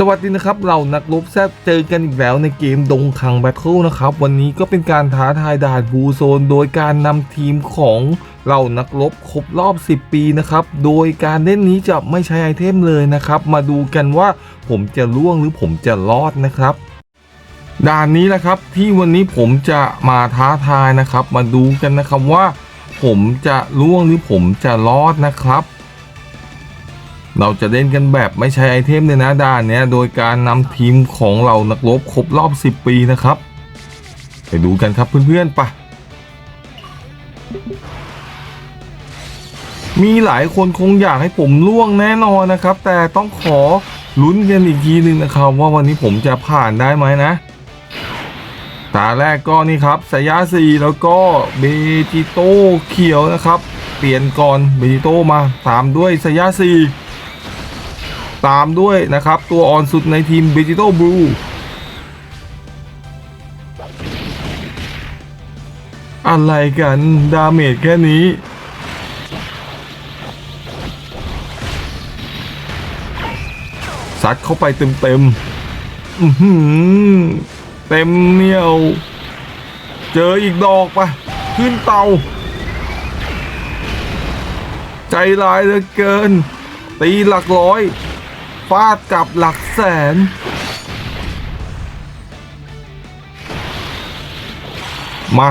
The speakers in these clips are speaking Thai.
สวัสดีนะครับเรานักรบแซบเจอกันอีกแล้วในเกมดงคังแบทเทิลนะครับ วันนี้ก็เป็นการท้าทายด่านบูโซน โดยการนำทีมของเรานักรบครบรอบ 10 ปีนะครับ โดยการเล่นนี้จะไม่ใช้ไอเทมเลยนะครับ มาดูกันว่าผมจะล่วงหรือผมจะรอดนะครับ ด่านนี้นะครับที่วันนี้ผมจะมาท้าทายนะครับ มาดูกันนะครับว่า ผมจะล่วงหรือผมจะรอดนะครับ เราจะเล่นกันแบบไม่ใช้ไอเทมเลยนะด่านเนี้ยโดยการนำทีมของเรานักรบครบรอบ 10 ปีนะครับ ไปดูกันครับเพื่อนๆปะมีหลายคนคงอยากให้ผมล่วงแน่นอนนะครับ แต่ต้องขอลุ้นกันอีกทีหนึ่งนะครับ ว่าวันนี้ผมจะผ่านได้ไหมนะตาแรกก็นี่ครับสายาสีแล้วก็เบจิโต้เขียวนะครับ เปลี่ยนก่อนเบจิโต้มาตามด้วยสายาสี ตามด้วยนะครับ ตัวอ่อนสุดในทีมเบจิโต้บลูอะไรกัน ดาเมจแค่นี้ ซัดเข้าไปเต็มๆอื้อหือเต็มเหนียว เจออีกดอกปะขึ้นเตา ใจร้ายเหลือเกิน ตีหลักร้อย ฟาดกับหลักแสน มา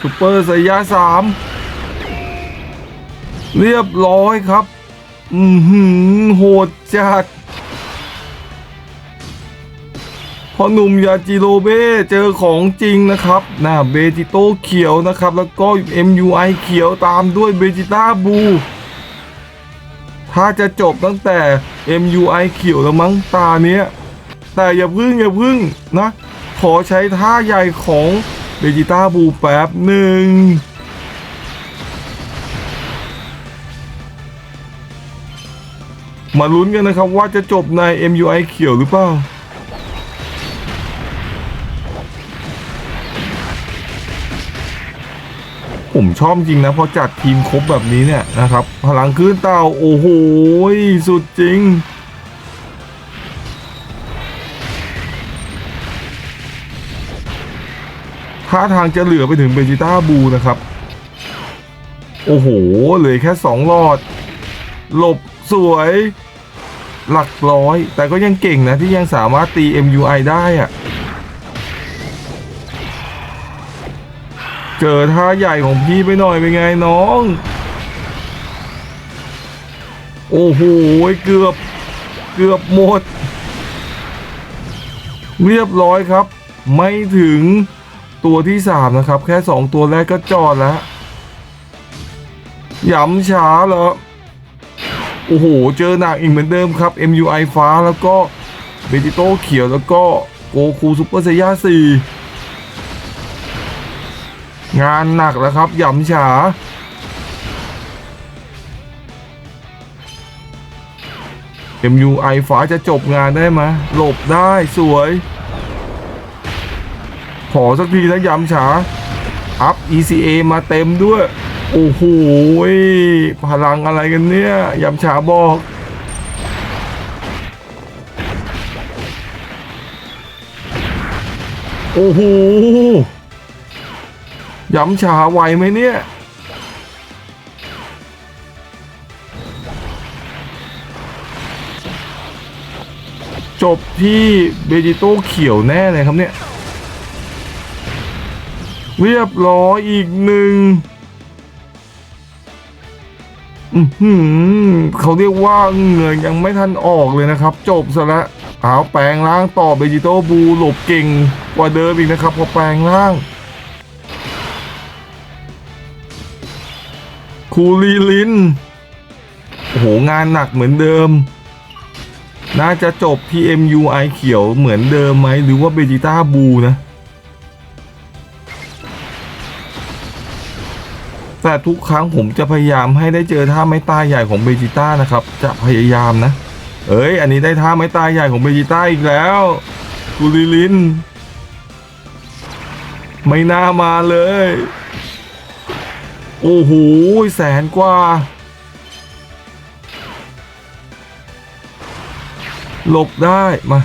ซุปเปอร์สายาสามเรียบร้อยครับ อือหือโหดจัดพอหนุ่มยาจิโรเบ้เจอของจริงนะครับนะเบจิโตเขียวนะครับ แล้วก็ MUI เขียวตามด้วยเบจิต้าบู ถ้าจะจบตั้งแต่ MUI เขียวแล้วมั้งตาเนี้ย แต่อย่าพึ่งอย่าพึ่งนะ ขอใช้ท่าใหญ่ของเบจิต้าบูแป๊บหนึ่งมาลุ้นกันนะครับว่าจะจบใน MUI เขียวหรือเปล่า ผมชอบจริงนะพอจัดทีมครบแบบนี้เนี่ยนะครับ พลังขึ้นเต่าโอ้โหสุดจริง ท่าทางจะเหลือไปถึงเบจิต้าบูนะครับ โอ้โหเหลือแค่สองหลอด หลบสวย หลักร้อย แต่ก็ยังเก่งนะที่ยังสามารถตี MUI ได้อะ เจอท่าใหญ่ของพี่ไปหน่อยเป็นไงน้อง โอ้โหเกือบ เกือบหมด เรียบร้อยครับ ไม่ถึงตัวที่สามนะครับ แค่สองตัวแรกก็จอดแล้วย้ำช้าเหรอโอ้โห เจอหนักอีกเหมือนเดิมครับ MUI ฟ้าแล้วก็เบจิโต้เขียวแล้วก็โกคูซูเปอร์ไซย่าสี่ งานหนักแล้วครับหย่ำฉา MUI ฟ้าจะจบงานได้ไหมหลบได้สวย ขอสักทีนะยำฉา อัพ ECA มาเต็มด้วย โอ้โหพลังอะไรกันเนี่ยยำฉาบอกโอ้โห ย้ำฉาไวไหมเนี่ย จบที่เบจิโต้เขียวแน่เลยครับเนี่ย เรียบร้อยอีกหนึ่งเขาเรียกว่าเหงื่อยังไม่ทันออกเลยนะครับ จบซะแล้วเอาแปลงร่างต่อเบจิโต้บูหลบเก่งกว่าเดิมอีกนะครับพอแปลงร่าง คูลีลิน โอ้โห งานหนักเหมือนเดิม น่าจะจบที่ MUI เขียวเหมือนเดิมไหม หรือว่าเบจิต้าบูนะ แต่ทุกครั้งผมจะพยายามให้ได้เจอท่าไม้ตายใหญ่ของเบจิต้านะครับ จะพยายามนะ เอ้ย อันนี้ได้ท่าไม้ตายใหญ่ของเบจิต้าอีกแล้วคูลีลิน ไม่น่ามาเลย โอ้โหแสนกว่า หลบได้มา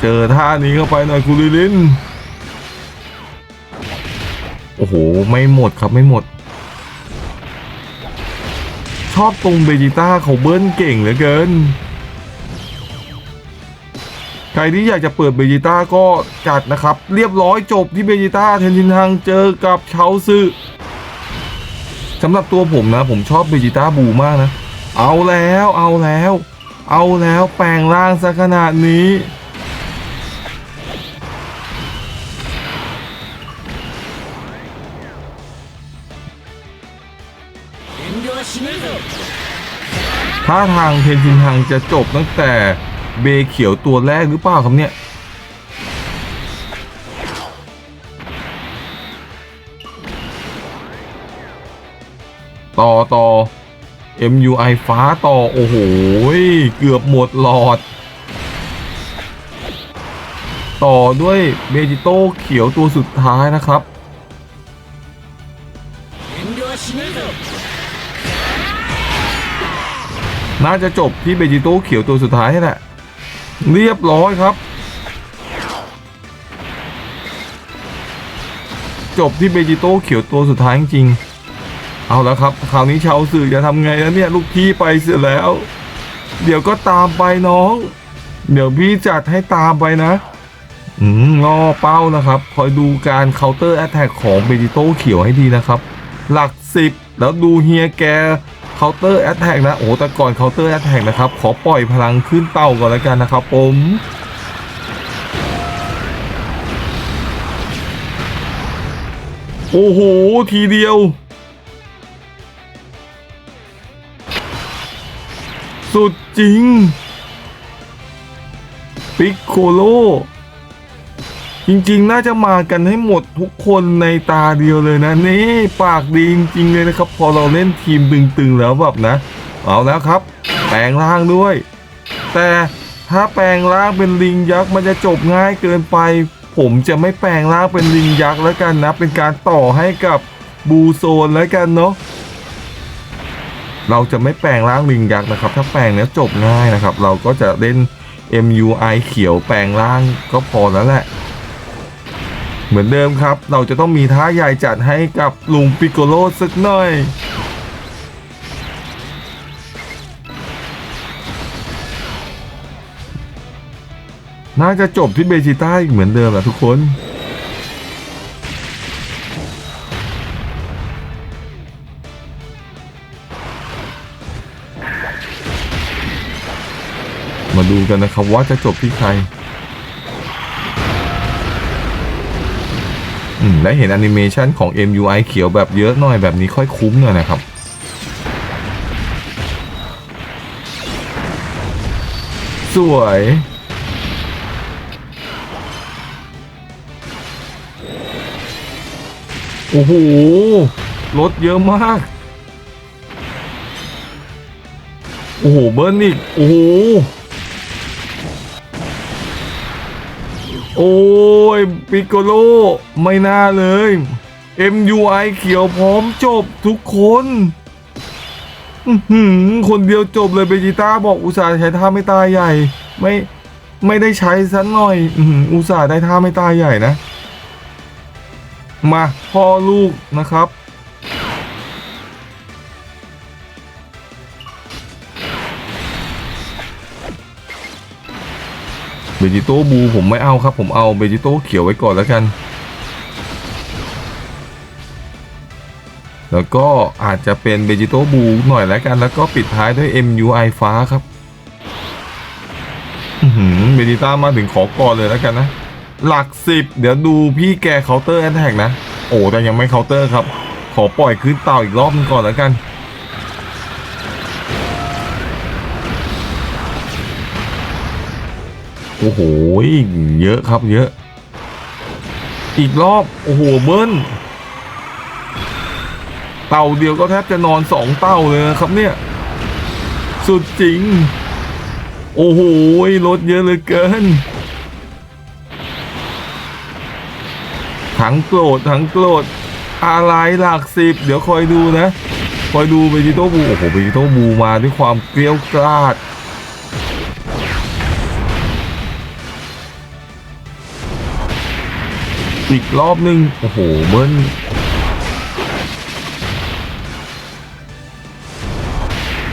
เจอท่านี้เข้าไปหน่อยคุริลิน โอ้โห ไม่หมดครับไม่หมด ชอบตรงเบจิต้าเขาเบิ้ลเก่งเหลือเกิน ใครที่อยากจะเปิดเบจิต้าก็จัดนะครับ เรียบร้อยจบที่เบจิต้าเทนทินทังเจอกับเชาซึสำหรับตัวผมนะ ผมชอบเบจิต้าบูมากนะ เอาแล้วเอาแล้ว เอาแล้วแปลงร่างซะขนาดนี้ท่าทางเทนทินทังจะจบตั้งแต่ เบเขียวตัวแรกหรือเปล่าครับเนี่ย ต่อต่อ MUI ฟ้าต่อ โอ้โห เกือบหมดหลอด ต่อด้วยเบจิโต้เขียวตัวสุดท้ายนะครับน่าจะจบที่เบจิโต้เขียวตัวสุดท้ายแหละ เรียบร้อยครับ จบที่เบจิโต้เขียวตัวสุดท้ายจริงๆเอาแล้วครับ คราวนี้ชาวสื่อจะทำไงแล้วเนี่ย ลูกพี่ไปเสียแล้ว เดี๋ยวก็ตามไปน้อง เดี๋ยวพี่จัดให้ตามไปนะ อืมล่อเป้านะครับ คอยดูการเคาน์เตอร์แอตแทกของเบจิโต้เขียวให้ดีนะครับ หลักสิบแล้วดูเฮียแก เคาน์เตอร์แอตแทกนะ โอ้แต่ก่อนเคาน์เตอร์แอตแทกนะครับ ขอปล่อยพลังขึ้นเต่าก่อนแล้วกันนะครับผมโอ้โห ทีเดียว สุดจริง ปิกโคโล จริงๆ น่าจะมากันให้หมดทุกคนในตาเดียวเลยนะ นี่ปากดีจริงๆเลยนะครับ พอเราเล่นทีมตึงๆแล้วแบบนะ เอาแล้วครับ แปลงร่างด้วย แต่ถ้าแปลงร่างเป็นลิงยักษ์มันจะจบง่ายเกินไป ผมจะไม่แปลงร่างเป็นลิงยักษ์แล้วกันนะ เป็นการต่อให้กับบูโซนแล้วกันเนาะเราจะไม่แปลงร่างลิงยักษ์นะครับ ถ้าแปลงแล้วจบง่ายนะครับ เราก็จะเล่น MUI เขียวแปลงร่างก็พอแล้วแหละ เหมือนเดิมครับ เราจะต้องมีท่าใหญ่จัดให้กับลุงปิโกโลสักหน่อยน่าจะจบที่เบจิต้าอีกเหมือนเดิมแหละทุกคน มาดูกันนะครับว่าจะจบที่ใคร และเห็นแอนิเมชันของ MUI เขียวแบบเยอะหน่อยแบบนี้ค่อยคุ้มหน่อยนะครับสวย โอ้โห รถเยอะมาก โอ้โห เบิร์นอีก โอ้โห โอ้ยปิโกโลไม่น่าเลย MUI เขียวพร้อมจบทุกคนอื้อหือคนเดียวจบเลยเบจิต้าบอกอุตส่าห์ใช้ท่าไม่ตายใหญ่ ไม่ไม่ได้ใช้สักหน่อยอุตส่าห์ได้ท่าไม่ตายใหญ่นะ มาพ่อลูกนะครับ เบจิโต้บูผมไม่เอาครับ ผมเอาเบจิโต้เขียวไว้ก่อนแล้วกัน แล้วก็อาจจะเป็นเบจิโต้บูหน่อยแล้วกัน แล้วก็ปิดท้ายด้วย MUI ฟ้าครับอื้อหือเบจิต้ามาถึงขอก่อนเลยแล้วกันนะ หลักสิบเดี๋ยวดูพี่แกเคาน์เตอร์แอนแท็กนะ โอ้แต่ยังไม่เคาน์เตอร์ครับ ขอปล่อยขึ้นเต่าอีกรอบนึงก่อนแล้วกัน โอ้โหเยอะครับเยอะ อีกรอบ โอ้โหเบิ้ลเต่าเดียวก็แทบจะนอนสองเต่าเลยนะครับเนี่ย สุดจริง โอ้โหรถเยอะเหลือเกินทั้งโกรธทั้งโกรธอะไรหลักสิบ เดี๋ยวคอยดูนะ คอยดูเบจิโตบูโอ้โหเบจิโตบูมาด้วยความเกลียวกราด อีกรอบนึง โอ้โหเบิ้ล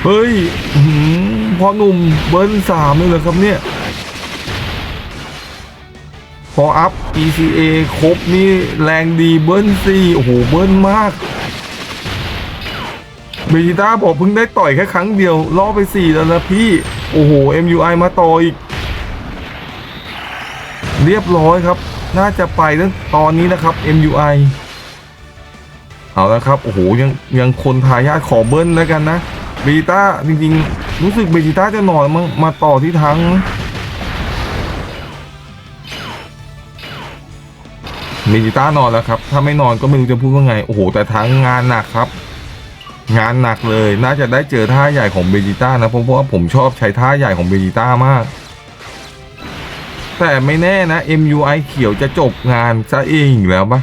เฮ้ยหือพ่อหนุ่มเบิ้ลสามเลยเหรอครับเนี่ยพออัพ ECA ครบนี่แรงดีเบิ้ลสี่โอ้โห เบิ้ลมากเบจิต้าบอกเพิ่งได้ต่อยแค่ครั้งเดียวล่อไปสี่แล้วนะพี่ โอ้โห MUI มาต่ออีก เรียบร้อยครับ น่าจะไปตั้งตอนนี้นะครับ MUI เอาละครับ โอ้โห ยังยังคนทายาทขอเบิ้ลแล้วกันนะเบต้าจริงๆ รู้สึกเบจิต้าจะนอนมั้งมาต่อที่ทั้งเบจิต้านอนแล้วครับ ถ้าไม่นอนก็ไม่รู้จะพูดว่าไง โอ้โห แต่ทั้งงานหนักครับ งานหนักเลย น่าจะได้เจอท่าใหญ่ของเบจิต้านะ เพราะว่าผมชอบใช้ท่าใหญ่ของเบจิต้ามาก แต่ไม่แน่นะ MUI เขียวจะจบงานซะเองแล้วปะ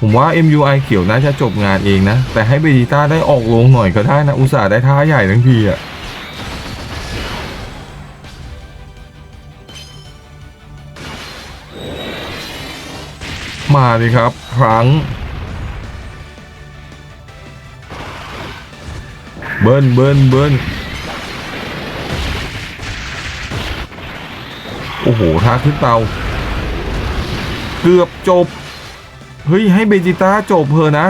ผมว่า MUI เขียวน่าจะจบงานเองนะ แต่ให้เบจิต้าได้ออกลงหน่อยก็ได้นะ อุตส่าห์ได้ท่าใหญ่ทั้งทีอะมาดิครับครั้ง เบิ้ลเบิ้ลเบิ้ล โอ้โหท่าขึ้นเตา เกือบจบ เฮ้ย ให้เบจิต้าจบเพอะนะ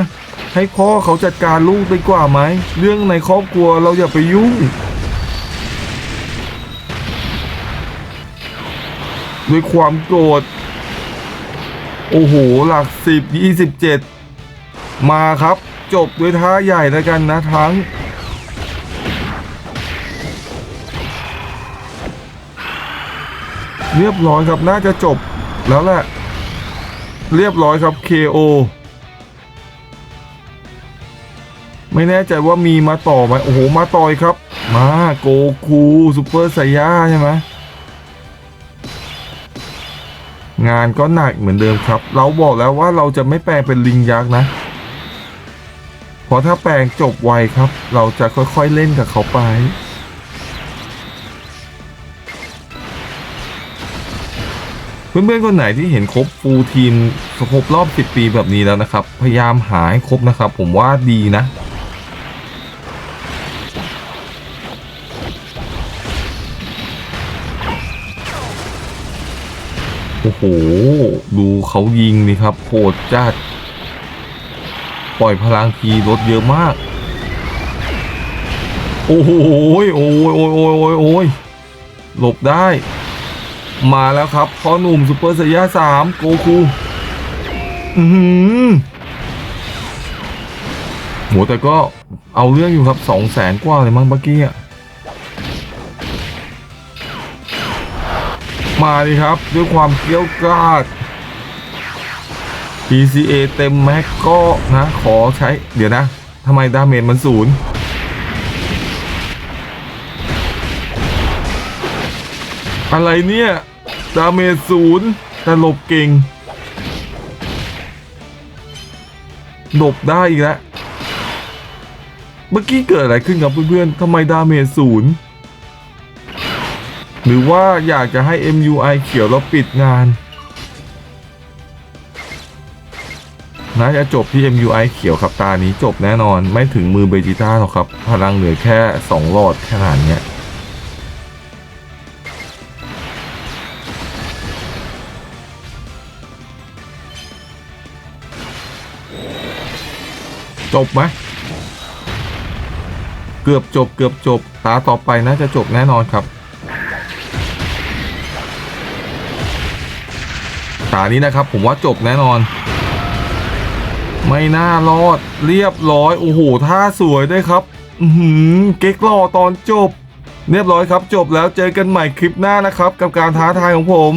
ให้พ่อเขาจัดการลูกดีกว่าไหม เรื่องในครอบครัวเราอย่าไปยุ่ง ด้วยความโกรธ โอ้โห หลักสิบยี่สิบเจ็ดมาครับ จบด้วยท่าใหญ่แล้วกันนะทั้ง เรียบร้อยครับน่าจะจบแล้วแหละ เรียบร้อยครับ KO ไม่แน่ใจว่ามีมาต่อไหมโอ้โห มาต่อยครับ มาโกคูซูเปอร์ไซย่าใช่ไหมงานก็หนักเหมือนเดิมครับ เราบอกแล้วว่าเราจะไม่แปลงเป็นลิงยักษ์นะเพราะถ้าแปลงจบไวครับ เราจะค่อยๆเล่นกับเขาไป เพื่อนๆคนไหนที่เห็นครบฟูลทีมครบรอบ 10 ปีแบบนี้แล้วนะครับ พยายามหาให้ครบนะครับ ผมว่าดีนะ โอ้โห ดูเขายิงนี่ครับโหดจัด ปล่อยพลังทีรถเยอะมาก โอ้โหโอ้ยโอ้ยโอ้ยโอ้ยโอ้ยโอ้ยหลบได้ มาแล้วครับพ่อหนุ่มซูเปอร์ไซย่าสามโกคูอือหือโหแต่ก็เอาเรื่องอยู่ครับสองแสนกว่าเลยมั้งเมื่อกี้อะมาดิครับ ด้วยความเกี้ยวกราด PCA เต็มแม็กก็นะ ขอใช้ เดี๋ยวนะทำไมดาเมจมันศูนย์ อะไรเนี่ย ดาเมจศูนย์แต่หลบเก่ง หลบได้อีกแล้ว เมื่อกี้เกิดอะไรขึ้นกับเพื่อนๆทำไมดาเมจศูนย์หรือว่าอยากจะให้ MUI เขียวแล้วปิดงานน่าจะจบที่ MUI เขียวครับตานี้จบแน่นอนไม่ถึงมือเบจิต้าหรอกครับ พลังเหลือแค่ 2 หลอดขนาดเนี้ย จบไหมเกือบจบเกือบจบตาต่อไปน่าจะจบแน่นอนครับตานี้นะครับ ผมว่าจบแน่นอน ไม่น่ารอดเรียบร้อย โอ้โหท่าสวยด้วยครับ อือหือเก๊กรอตอนจบ เรียบร้อยครับ จบแล้วเจอกันใหม่คลิปหน้านะครับ กับการท้าทายของผม